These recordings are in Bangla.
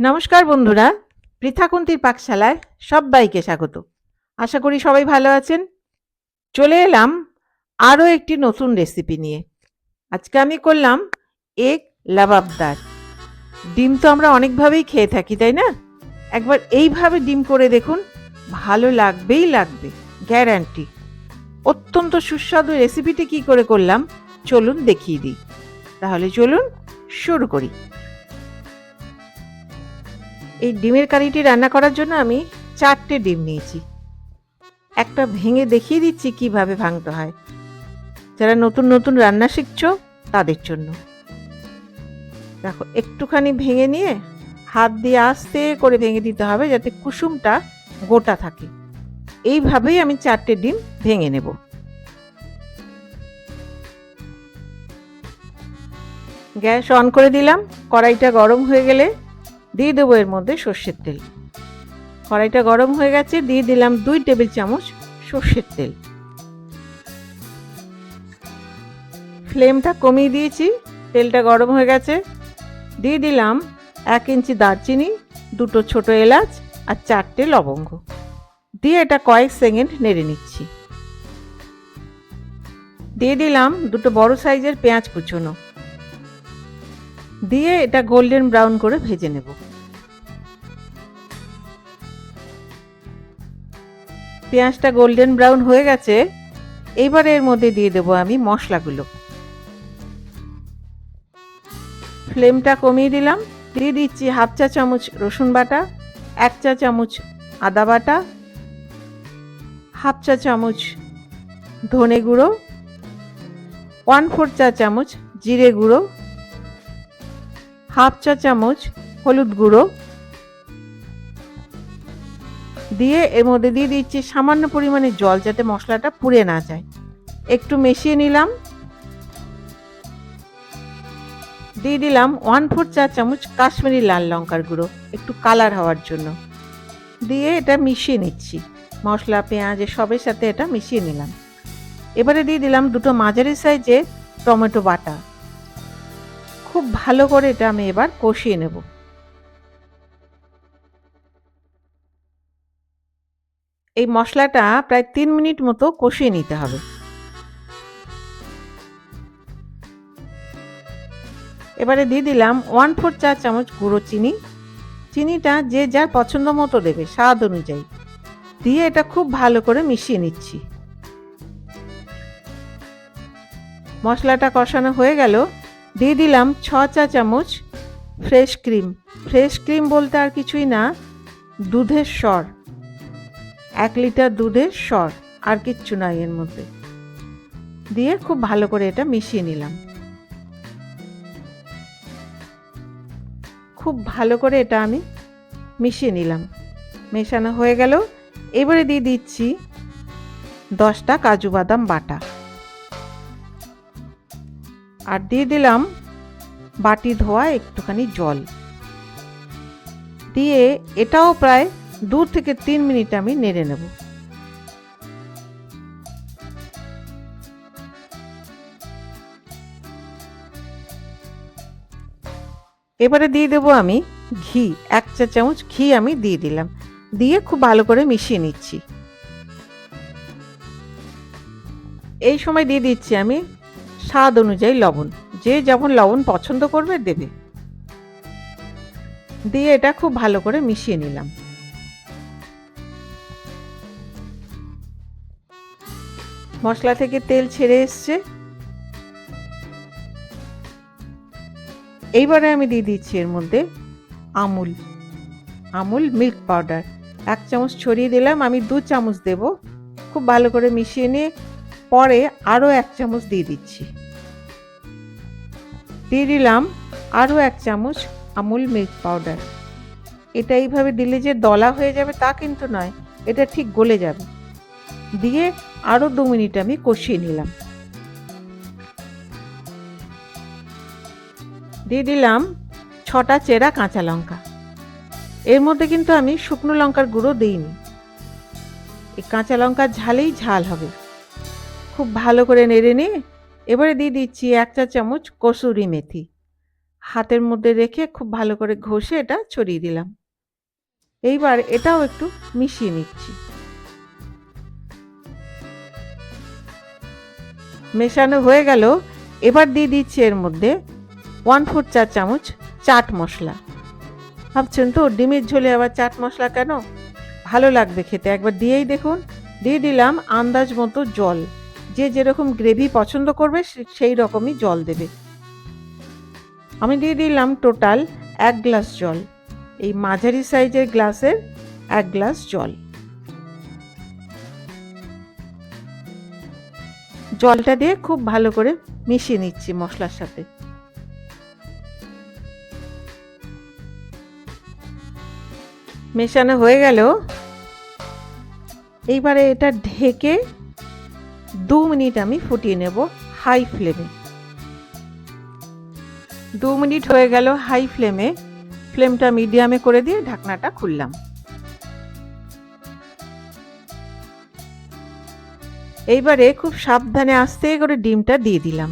নমস্কার বন্ধুরা, পৃথাকুন্তির পাকশালায় সবাইকে স্বাগত। আশা করি সবাই ভালো আছেন। চলে এলাম আরও একটি নতুন রেসিপি নিয়ে। আজকে আমি করলাম এগ লাবাবদার। ডিম তো আমরা অনেকভাবেই খেয়ে থাকি, তাই না? একবার এইভাবে ডিম করে দেখুন, ভালো লাগবেই লাগবে গ্যারান্টি অত্যন্ত সুস্বাদু রেসিপিটি কি করে করলাম, চলুন দেখিয়ে দিই। তাহলে চলুন শুরু করি। এই ডিমের কারিটি রান্না করার জন্য আমি চারটে ডিম নিয়েছি। একটা ভেঙে দেখিয়ে দিচ্ছি কীভাবে ভাঙতে হয়। যারা নতুন নতুন রান্না শিখছো তাদের জন্য। দেখো, একটুখানি ভেঙে নিয়ে হাত দিয়ে আস্তে করে ভেঙে দিতে হবে যাতে কুসুমটা গোটা থাকে। এইভাবেই আমি চারটে ডিম ভেঙে নেব। গ্যাস অন করে দিলাম। কড়াইটা গরম হয়ে গেলে দিয়ে দেবো এর মধ্যে সর্ষের তেল। কড়াইটা গরম হয়ে গেছে, দিয়ে দিলাম দুই টেবিল চামচ সর্ষের তেল। ফ্লেমটা কমিয়ে দিয়েছি, তেলটা গরম হয়ে গেছে। দিয়ে দিলাম এক ইঞ্চি দারচিনি, দুটো ছোট এলাচ আর চারটে লবঙ্গ। দিয়ে এটা কয়েক সেকেন্ড নেড়ে নিচ্ছি। দিয়ে দিলাম দুটো বড় সাইজের পেঁয়াজ কুচোনো। দিয়ে এটা গোল্ডেন ব্রাউন করে ভেজে নেব। পেঁয়াজটা গোল্ডেন ব্রাউন হয়ে গেছে এইবার এর মধ্যে দিয়ে দেবো আমি মশলাগুলো। ফ্লেমটা কমিয়ে দিলাম, দিয়ে দিচ্ছি হাফ চা চামচ রসুন বাটা, এক চা চামচ আদা বাটা, হাফ চা চামচ ধনে গুঁড়ো ওয়ান ফোর চা চামচ জিরে গুঁড়ো হাফ চা চামচ হলুদ গুঁড়ো। দিয়ে এর মধ্যে দিয়ে দিচ্ছি সামান্য পরিমাণে জল যাতে মশলাটা পুড়ে না যায়। একটু মিশিয়ে নিলাম। দিয়ে দিলাম ওয়ান ফোর চা চামচ কাশ্মীরি লাল লঙ্কার গুঁড়ো, একটু কালার হওয়ার জন্য। দিয়ে এটা মিশিয়ে নিচ্ছি। মশলা, পেঁয়াজ সবের সাথে এটা মিশিয়ে নিলাম। এবারে দিয়ে দিলাম দুটো মাঝারি সাইজের টমেটো বাটা। খুব ভালো করে এটা আমি এবার কষিয়ে নেব। এই মশলাটা প্রায় তিন মিনিট মতো কষিয়ে নিতে হবে। এবারে দিয়ে দিলাম ওয়ান ফোর চা চামচ গুঁড়ো চিনি। চিনিটা যে যার পছন্দ মতো দেবে, স্বাদ অনুযায়ী। দিয়ে এটা খুব ভালো করে মিশিয়ে নিচ্ছি। মশলাটা কষানো হয়ে গেল। দিয়ে দিলাম ছ চা চামচ ফ্রেশ ক্রিম। ফ্রেশ ক্রিম বলতে আর কিছুই না, দুধের স্বর। এক লিটার দুধের স্বর, আর কিচ্ছু নাই এর মধ্যে। দিয়ে খুব ভালো করে এটা মিশিয়ে নিলাম। খুব ভালো করে এটা আমি মিশিয়ে নিলাম। মেশানো হয়ে গেল। এবারে দিয়ে দিচ্ছি দশটা কাজু বাদাম বাটা। আর দিয়ে দিলাম বাটি ধোয়া একটুখানি জল। দিয়ে এটাও প্রায় দু থেকে তিন মিনিট আমি নেড়ে নেব। এবারে দিয়ে দেবো আমি ঘি, এক চা চামচ ঘি আমি দিয়ে দিলাম। দিয়ে খুব ভালো করে মিশিয়ে নিচ্ছি। এই সময় দিয়ে দিচ্ছি আমি স্বাদ অনুযায়ী লবণ। যে যেমন লবণ পছন্দ করবে, দেবে। দিয়ে এটা খুব ভালো করে মিশিয়ে নিলাম। মশলা থেকে তেল ছেড়ে এসছে। এইবারে আমি দিয়ে দিচ্ছি এর মধ্যে আমুল। Amul milk powder. এক চামচ ছড়িয়ে দিলাম, আমি দু চামচ দেব। খুব ভালো করে মিশিয়ে নিয়ে পরে আরও এক চামচ দিয়ে দিচ্ছি। দিয়ে দিলাম আরও এক চামচ আমুল মিল্ক পাউডার। এটা এইভাবে দিলে যে দলা হয়ে যাবে তা কিন্তু নয়, এটা ঠিক গলে যাবে। দিয়ে আরও দু মিনিট আমি কষিয়ে নিলাম। দিয়ে দিলাম ছটা চেরা কাঁচা লঙ্কা। এর মধ্যে কিন্তু আমি শুকনো লঙ্কার গুঁড়ো দিইনি। এই কাঁচা লঙ্কার ঝালেই ঝাল হবে। খুব ভালো করে নেড়ে নিয়ে এবারে দিয়ে দিচ্ছি এক চা চামচ কসুরি মেথি। হাতের মধ্যে রেখে খুব ভালো করে ঘষে এটা ছড়িয়ে দিলাম। এইবার এটাও একটু মিশিয়ে নিচ্ছি। মেশানো হয়ে গেল। এবার দিয়ে দিচ্ছি এর মধ্যে ওয়ান ফোর চা চামচ চাট মশলা। ভাবছেন তো, ডিমের ঝোলে আবার চাট মশলা কেন? ভালো লাগবে খেতে। একবার দিয়েই দেখুন। দিয়ে দিলাম আন্দাজ মতো জল। যে যেরকম গ্রেভি পছন্দ করবে সেই রকমই জল দেবে। আমি দিয়ে দিলাম টোটাল এক গ্লাস জল। এই মাঝারি সাইজের গ্লাসের এক গ্লাস জল। জলটা দিয়ে খুব ভালো করে মিশিয়ে নিচ্ছি মশলার সাথে। মেশানো হয়ে গেল। এইবারে এটা ঢেকে দু মিনিট আমি ফুটিয়ে নেব হাই ফ্লেমে। দু মিনিট হয়ে গেল হাই ফ্লেমে। ফ্লেমটা মিডিয়ামে করে দিয়ে ঢাকনাটা খুললাম। এইবারে খুব সাবধানে আস্তে করে ডিমটা দিয়ে দিলাম,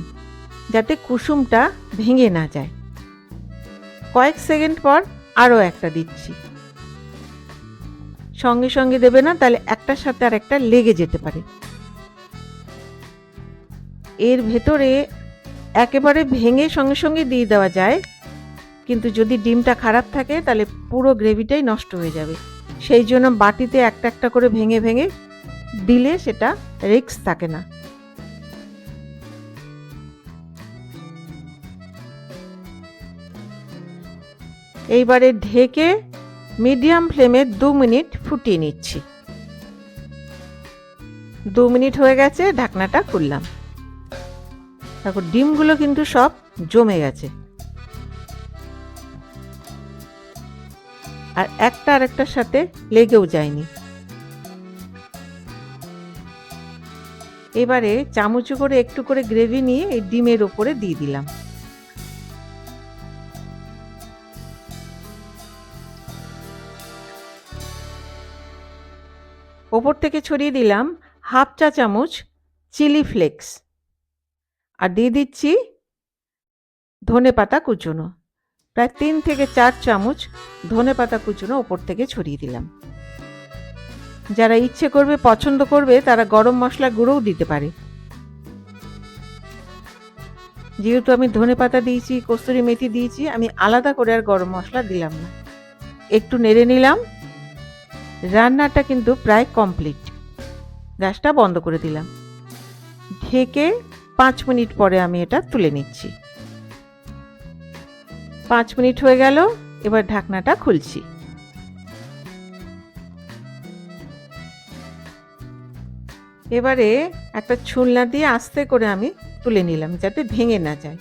যাতে কুসুমটা ভেঙে না যায়। কয়েক সেকেন্ড পর আরও একটা দিচ্ছি। সঙ্গে সঙ্গে দেবে না, তাহলে একটার সাথে আর একটা লেগে যেতে পারে। এর ভেতরে একেবারে ভেঙে সঙ্গে সঙ্গে দিয়ে দেওয়া যায়। কিন্তু যদি ডিমটা খারাপ থাকে, তাহলে পুরো গ্রেভিটাই নষ্ট হয়ে যাবে। সেই জন্য বাটিতে একটা একটা করে ভেঙে ভেঙে দিলে সেটা রিক্স থাকে না। এইবারে ঢেকে মিডিয়াম ফ্লেমে দু মিনিট ফুটিয়ে নিচ্ছি। দু মিনিট হয়ে গেছে, ঢাকনাটা খুললাম। তারপর ডিমগুলো কিন্তু সব জমে গেছে। আর একটা আরেকটার সাথে লেগেও যায়নি। এবারে চামচ করে একটু করে গ্রেভি নিয়ে এই ডিমের ওপরে দিয়ে দিলাম। ওপর থেকে ছড়িয়ে দিলাম হাফ চা চামচ চিলি ফ্লেক্স। আর দিয়ে দিচ্ছি ধনে পাতা কুচনো। প্রায় তিন থেকে চার চামচ ধনে পাতা কুচনো ওপর থেকে ছড়িয়ে দিলাম। যারা ইচ্ছে করবে, পছন্দ করবে, তারা গরম মশলা গুঁড়োও দিতে পারে। যেহেতু আমি ধনে পাতা দিয়েছি, কস্তুরি মেথি দিয়েছি, আমি আলাদা করে আর গরম মশলা দিলাম না। একটু নেড়ে নিলাম। রান্নাটা কিন্তু প্রায় কমপ্লিট। গ্যাসটা বন্ধ করে দিলাম। ঢেকে পাঁচ মিনিট পরে আমি এটা তুলে নিচ্ছি। পাঁচ মিনিট হয়ে গেল, এবার ঢাকনাটা খুলছি। এবারে একটা ছুলনা দিয়ে আস্তে করে আমি তুলে নিলাম, যাতে ভেঙে না যায়।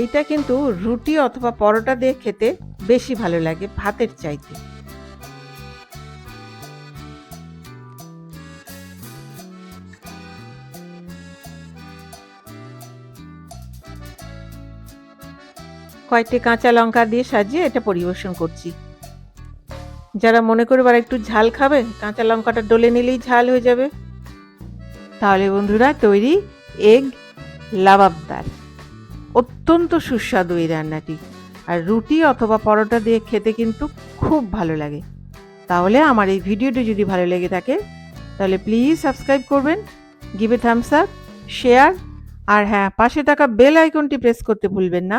এইটা কিন্তু রুটি অথবা পরোটা দিয়ে খেতে বেশি ভালো লাগে, ভাতের চাইতে। কয়েকটি কাঁচা লঙ্কা দিয়ে সাজিয়ে এটা পরিবেশন করছি। যারা মনে করবে আর একটু ঝাল খাবে, কাঁচা লঙ্কাটা ডলে নিলেই ঝাল হয়ে যাবে। তাহলে বন্ধুরা, তৈরি এগ লাবাবদার অত্যন্ত সুস্বাদু এই রান্নাটি। আর রুটি অথবা পরোটা দিয়ে খেতে কিন্তু খুব ভালো লাগে। তাহলে আমার এই ভিডিওটি যদি ভালো লেগে থাকে, তাহলে প্লিজ সাবস্ক্রাইব করবেন, give a thumbs up share আর হ্যাঁ পাশে থাকা বেল আইকনটি প্রেস করতে ভুলবেন না।